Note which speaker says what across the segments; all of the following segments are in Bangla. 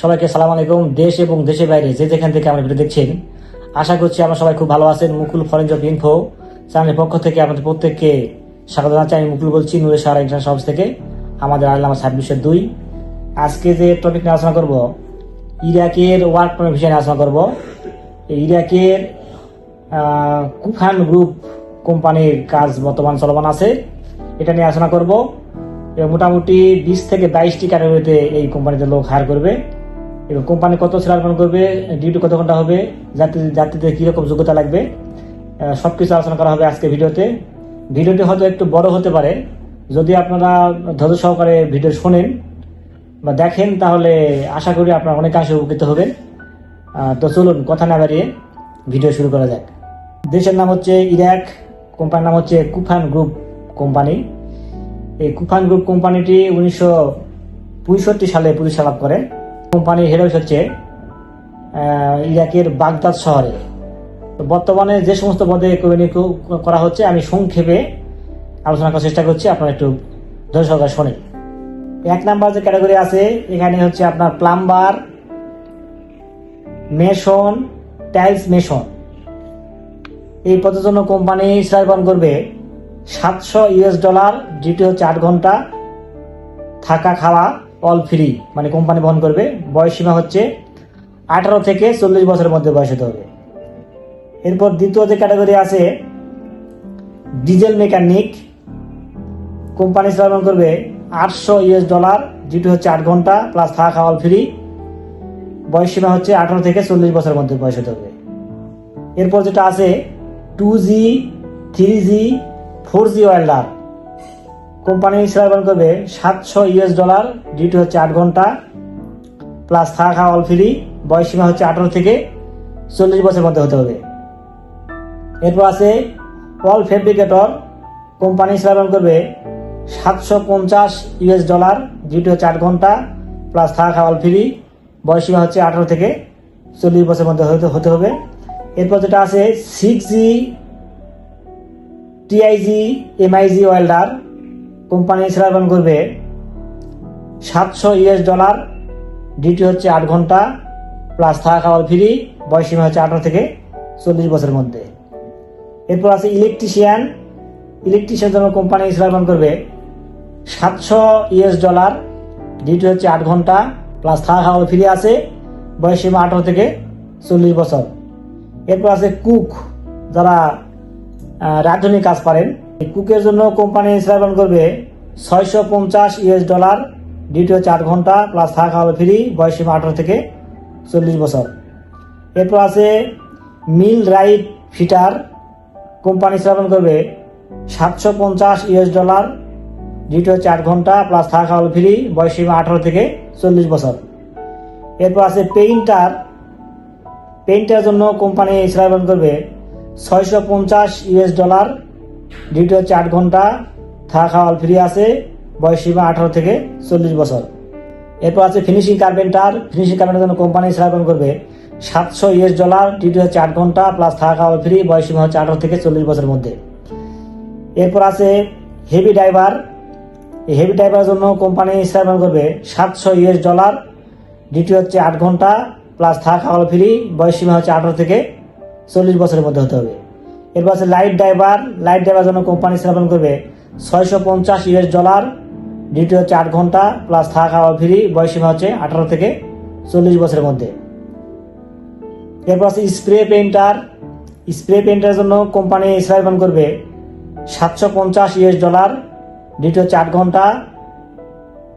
Speaker 1: সবাইকে সালাম আলাইকুম, দেশ এবং দেশের বাইরে যে যেখান থেকে আমার ভিডিও দেখছেন। আশা করছি আমরা সবাই খুব ভালো আছেন। মুকুল ফরেন জব ইনফো চ্যানেলের পক্ষ থেকে আমাদের প্রত্যেককে স্বাগত জানাচ্ছি। আমি মুকুল বলছি নুরে সারা ইন্টারন্যাশনাল অফিস থেকে। আমাদের আল্লামা ছাব্বিশের দুই। আজকে যে টপিক নিয়ে আলোচনা করব, ইরাকের ওয়ার্ক পারমিট বিষয়ে নিয়ে আলোচনা করব। ইরাকের কুফান গ্রুপ কোম্পানির কাজ বর্তমান চলমান আছে। এটা নিয়ে আলোচনা করব। মোটামুটি বিশ থেকে বাইশটি ক্যাটাগরিতে এই কোম্পানিতে লোক হায়ার করবে। এবং কোম্পানি কত স্যালারি করবে, ডিউটি কত ঘণ্টা হবে যাত্রী যাত্রীদের কীরকম যোগ্যতা লাগবে সব কিছু আলোচনা করা হবে আজকে ভিডিওতে। ভিডিওটি হয়তো একটু বড় হতে পারে। যদি আপনারা ধৈর্য সহকারে ভিডিও শোনেন বা দেখেন, তাহলে আশা করি আপনারা অনেকাংশে উপকৃত হবেন। তো চলুন, কথা না বাড়িয়ে ভিডিও শুরু করা যাক। দেশের নাম হচ্ছে ইরাক, কোম্পানির নাম হচ্ছে কুফান গ্রুপ কোম্পানি। এই কুফান গ্রুপ কোম্পানিটি উনিশশো পঁয়ষট্টি সালে প্রতিষ্ঠা লাভ করে। কোম্পানির হেড অফিস হচ্ছে ইরাকের বাগদাদ শহরে। বর্তমানে যে সমস্ত পদে কর্মী করা হচ্ছে, আমি সংক্ষেপে আলোচনা করার চেষ্টা করছি, আপনারা একটু ধৈর্য সহকারে শোনেন। এক নাম্বার যে ক্যাটাগরি আছে, এখানে হচ্ছে আপনার প্লাম্বার মেশন টাইলস মেশন এই পদের জন্য কোম্পানি স্থাপন করবে সাতশো ইউএস ডলার যেটি হচ্ছে আট ঘণ্টা, থাকা খাওয়া অল ফ্রি মানে কোম্পানি বহন করবে। বয়স সীমা হচ্ছে আঠারো থেকে চল্লিশ বছরের মধ্যে বয়স হতে হবে। এরপর দ্বিতীয় যে ক্যাটাগরি আছে ডিজেল মেকানিক কোম্পানি স্থাপন করবে আটশো ইউএস ডলার যেটি হচ্ছে আট ঘণ্টা প্লাস থাকা খাওয়া ফ্রি বয়স সীমা হচ্ছে আঠারো থেকে চল্লিশ বছরের মধ্যে বয়স হতে হবে। এরপর যেটা আছে two G three G four G welder company স্থাপন করবে সাতশো ইউএস ডলার ডিউটি হচ্ছে আট ঘণ্টা প্লাস থাকা খাওয়া অল ফ্রি বয়স সীমা হচ্ছে আঠারো থেকে চল্লিশ বছরের মধ্যে হতে হবে। এরপর আছে অল ফেব্রিকেটর কোম্পানি স্থাপন করবে সাতশো পঞ্চাশ ইউএস ডলার ডিউটি হচ্ছে আট ঘণ্টা প্লাস থাকা খাওয়া অল ফ্রি বয়স সীমা হচ্ছে আঠারো থেকে চল্লিশ বছরের মধ্যে হতে হবে। এরপর যেটা আছে six G TIG MIG welder company স্থাপন করবে। সাতশো ইউএস ডলার, ডিউটি হচ্ছে আট ঘণ্টা, প্লাস থাকা খাওয়ার ফ্রি, বয়স সীমা হচ্ছে আঠারো থেকে চল্লিশ বছরের মধ্যে। এরপর আছে ইলেকট্রিশিয়ান। ইলেকট্রিশিয়ান জন্য কোম্পানি স্থাপন করবে, সাতশো ইউএস ডলার, ডিউটি হচ্ছে আট ঘণ্টা, প্লাস থাকা খাওয়ার ফ্রি আছে, বয়স সীমা আঠারো থেকে চল্লিশ বছর। এরপর আছে কুক, যারা রাঁধুনি কাজ পারেন। কুকের জন্য কোম্পানি স্থাপন করবে ছয়শো পঞ্চাশ ইউএস ডলার। ডিউটি হচ্ছে আট ঘণ্টা প্লাস থাকা খাওয়া ফ্রি বয়স আঠারো থেকে চল্লিশ বছর। এরপর আছে মিল রাইট ফিটার। কোম্পানি স্থাপন করবে সাতশো পঞ্চাশ ইউএস ডলার। ডিউটি হচ্ছে আট ঘণ্টা প্লাস থাকা খাওয়া ফ্রি বয়স আঠারো থেকে চল্লিশ বছর। এরপর আছে পেইন্টার। পেইন্টের জন্য কোম্পানি স্থাপন করবে ছয়শো পঞ্চাশ ইউএস ডলার। ডিউটি হচ্ছে আট ঘণ্টা থাকা খাওয়া ফ্রি আছে, বয়স সীমা আঠারো থেকে চল্লিশ বছর। এরপর আছে ফিনিশিং কার্পেন্টার ফিনিশিং কার্পেন্টার জন্য কোম্পানি স্থাপন করবে। সাতশো ইউএস ডলার ডিউটি হচ্ছে আট ঘণ্টা প্লাস থাকা খাওয়া ফ্রি বয়স সীমা হচ্ছে আঠারো থেকে চল্লিশ বছরের মধ্যে। এরপর আছে হেভি ড্রাইভার এই হেভি ড্রাইভারের জন্য কোম্পানি স্থাপন করবে সাতশো ইউএস ডলার ডিউটি হচ্ছে আট ঘণ্টা প্লাস থাকা খাওয়া ফ্রি বয়স সীমা হচ্ছে আঠারো থেকে চল্লিশ বছরের মধ্যে হতে হবে। এরপর আছে লাইট ড্রাইভার লাইট ড্রাইভার জন্য কোম্পানি স্থাপন করবে ছয়শো পঞ্চাশ ইউএস ডলার ডিউটি হচ্ছে আট ঘণ্টা প্লাস থাকা খাওয়া ফ্রি বয়স সীমা হচ্ছে আঠারো থেকে চল্লিশ বছরের মধ্যে। এরপর আছে স্প্রে পেইন্টার স্প্রে পেইন্টারের জন্য কোম্পানি স্থাপন করবে সাতশো পঞ্চাশ ইউএস ডলার ডিউটি হচ্ছে আট ঘণ্টা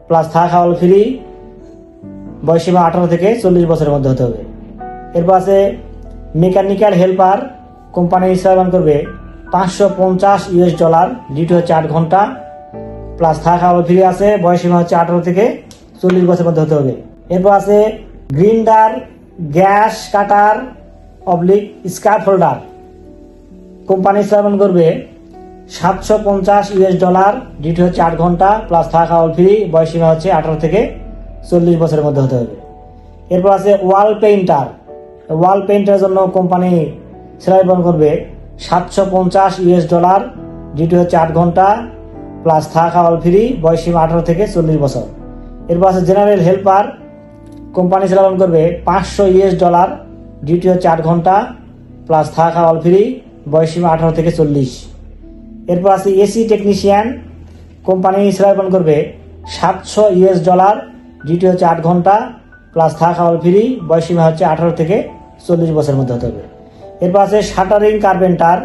Speaker 1: প্লাস থাকা খাওয়া ফ্রি বয়সীমা আঠারো থেকে চল্লিশ বছরের মধ্যে হতে হবে। এরপর আছে মেকানিক্যাল হেল্পার কোম্পানি স্থাপন করবে পাঁচশো পঞ্চাশ ইউএস ডলার, ডিউটি হচ্ছে আট ঘণ্টা, প্লাস থাকা খাওয়া ফ্রি আছে বয়সীমা হচ্ছে আঠারো থেকে চল্লিশ বছরের মধ্যে হতে হবে। এরপর আছে grinder, gas cutter, oblique scarf holder company স্থাপন করবে সাতশো পঞ্চাশ ইউএস ডলার, ডিউটি হচ্ছে আট ঘণ্টা, প্লাস থাকা খাওয়া ফ্রি, বয়স সীমা হচ্ছে আঠারো থেকে চল্লিশ বছরের মধ্যে হতে হবে। এরপর আছে ওয়াল পেইন্টার। ওয়াল পেইন্টারের জন্য কোম্পানি সেলাই বহন করবে। সাতশো পঞ্চাশ ইউএস ডলার ডিউটি হচ্ছে আট ঘণ্টা প্লাস থাকা খাওয়া ফ্রি বয়সীমা আঠারো থেকে চল্লিশ বছর। এরপর আছে জেনারেল হেল্পার কোম্পানি সেলাবন করবে, পাঁচশো ইউএস ডলার ডিউটি হচ্ছে আট ঘণ্টা প্লাস থাকা খাওয়াল ফ্রি বয়সীমা আঠারো থেকে চল্লিশ। এরপর আছে এসি টেকনিশিয়ান কোম্পানি সেলাবন করবে, সাতশো ইউএস ডলার ডিউটি হচ্ছে আট ঘণ্টা প্লাস থাকা খাওয়াল ফ্রি বয়সীমা হচ্ছে আঠারো থেকে চল্লিশ বছরের মধ্যে হতে হবে। এরপর আছে শাটারিং কার্পেন্টার।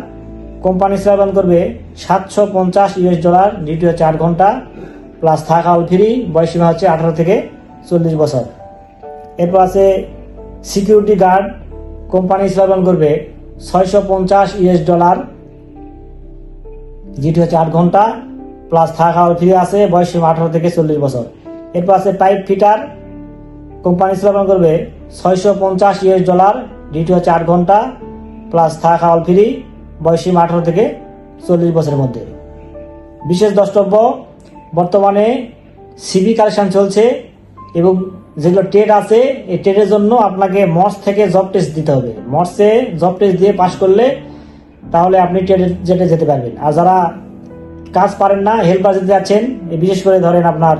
Speaker 1: কোম্পানি সেলাবন করবে সাতশো পঞ্চাশ ইউএস ডলার ডিউটি হচ্ছে আট ঘণ্টা। প্লাস থাকা ফ্রি বয়সীমা হচ্ছে আঠারো থেকে চল্লিশ বছর। এরপর আছে সিকিউরিটি গার্ড কোম্পানি স্থাপন করবে ছয়শো পঞ্চাশ ইউএস ডলার যেটি হচ্ছে আট ঘণ্টা। প্লাস থাকা ফ্রি আছে বয়স সীমা আঠারো থেকে চল্লিশ বছর। এরপর আছে পাইপ ফিটার কোম্পানি স্থাপন করবে ছয়শো পঞ্চাশ ইউএস ডলার ডিউটি হচ্ছে আট ঘণ্টা। প্লাস থাকা খাওয়ার ফ্রি বয়স আঠারো থেকে চল্লিশ বছরের মধ্যে। বিশেষ দ্রষ্টব্য, বর্তমানে সিবি কালেকশন চলছে এবং যেগুলো টেট আছে, এই টেটের জন্য আপনাকে মর্স থেকে জব টেস্ট দিতে হবে। মর্সে জব টেস্ট দিয়ে পাশ করলে তাহলে আপনি টেটে জেটে যেতে পারবেন। আর যারা কাজ পারেন না হেল্পার যেতে যাচ্ছেন বিশেষ করে ধরেন আপনার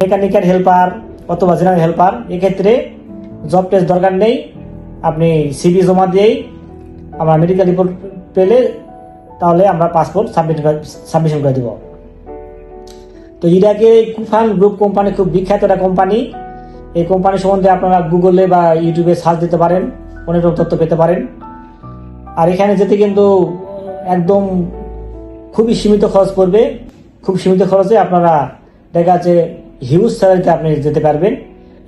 Speaker 1: মেকানিক্যাল হেল্পার অথবা জেনারেল হেল্পার এক্ষেত্রে জব টেস্ট দরকার নেই। আপনি সিবি জমা দিয়েই আমরা মেডিকেল রিপোর্ট পেলে তাহলে আমরা পাসপোর্ট সাবমিট সাবমিশন করে দেবো। তো ইরাকে কুফান গ্রুপ কোম্পানি খুব বিখ্যাত একটা কোম্পানি এই কোম্পানি সম্বন্ধে আপনারা গুগলে বা ইউটিউবে সার্চ দিতে পারেন, অনেক রকম তথ্য পেতে পারেন। আর এখানে যেতে কিন্তু একদম খুবই সীমিত খরচ পড়বে। খুব সীমিত খরচে আপনারা দেখা যাচ্ছে হিউজ স্যালারিতে আপনি যেতে পারবেন।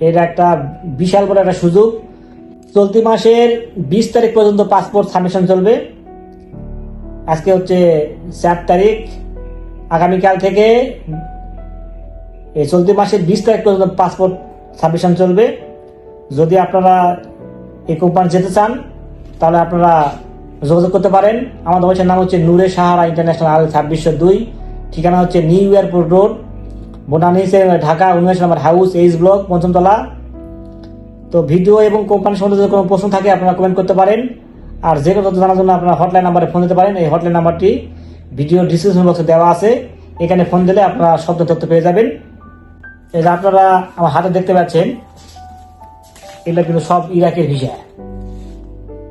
Speaker 1: এটা একটা বিশাল বড় একটা সুযোগ। চলতি মাসের বিশ তারিখ পর্যন্ত পাসপোর্ট সাবমিশন চলবে। আজকে হচ্ছে চার তারিখ। আগামীকাল থেকে এই চলতি মাসের বিশ তারিখ পর্যন্ত পাসপোর্ট সাবমিশন চলবে। যদি আপনারা এই কোম্পানি যেতে চান, তাহলে আপনারা যোগাযোগ করতে পারেন। আমাদের অফিসের নাম হচ্ছে নূরে সাহারা ইন্টারন্যাশনাল আর ছাব্বিশশো দুই। ঠিকানা হচ্ছে নিউ এয়ারপোর্ট রোড বোটানিসে ঢাকা উনিশ নম্বর হাউস, এইচ ব্লক, পঞ্চমতলা। তো ভিডিও এবং কোম্পানি সম্বন্ধে যদি কোনো প্রশ্ন থাকে, আপনারা কমেন্ট করতে পারেন। আর যে কোনো তথ্য জানার জন্য আপনারা হটলাইন নাম্বারে ফোন দিতে পারেন। এই হটলাইন নাম্বারটি ভিডিও ডিসক্রিপশন বক্সে দেওয়া আছে। এখানে ফোন দিলে আপনারা শব্দ তথ্য পেয়ে যাবেন। এই যে আপনারা আমার হাতে দেখতে পাচ্ছেন, এগুলো কিন্তু সব ইরাকের ভিসা।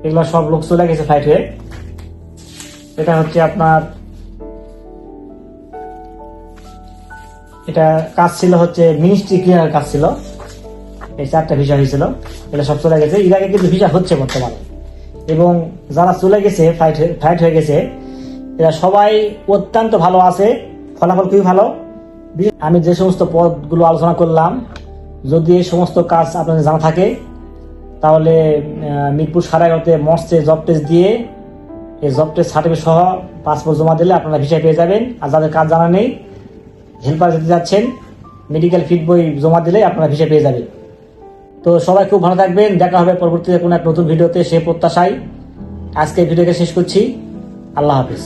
Speaker 1: এগুলো সব লোক চলে গেছে ফ্লাইট হয়ে এটা হচ্ছে আপনার, এটা কাজ ছিল হচ্ছে মিনিস্ট্রি ক্লিয়ার কাজ ছিল। এই চারটা ভিসা হয়েছিল। এটা সব চলে গেছে। ইরাকে কিন্তু ভিসা হচ্ছে বর্তমানে। এবং যারা চলে গেছে ফ্লাইট ফ্লাইট হয়ে গেছে, এরা সবাই অত্যন্ত ভালো আছে, ফলাফল খুবই ভালো। আমি যে সমস্ত পদগুলো আলোচনা করলাম, যদি এই সমস্ত কাজ আপনাদের জানা থাকে, তাহলে মিরপুর সাড়ে এগারোতে জব টেস্ট দিয়ে, এই জব টেস্ট সার্টিফিকেট সহ পাসপোর্ট জমা দিলে আপনারা ভিসা পেয়ে যাবেন। আর যাদের কাজ জানা নেই হেল্পার যেতে যাচ্ছেন মেডিকেল ফিট বই জমা দিলে আপনারা ভিসা পেয়ে যাবেন। তো সবাই খুব ভালো থাকবেন। দেখা হবে পরবর্তীতে কোনো এক নতুন ভিডিওতে, সে প্রত্যাশায়। আজকে ভিডিওকে শেষ করছি। আল্লাহ হাফিজ।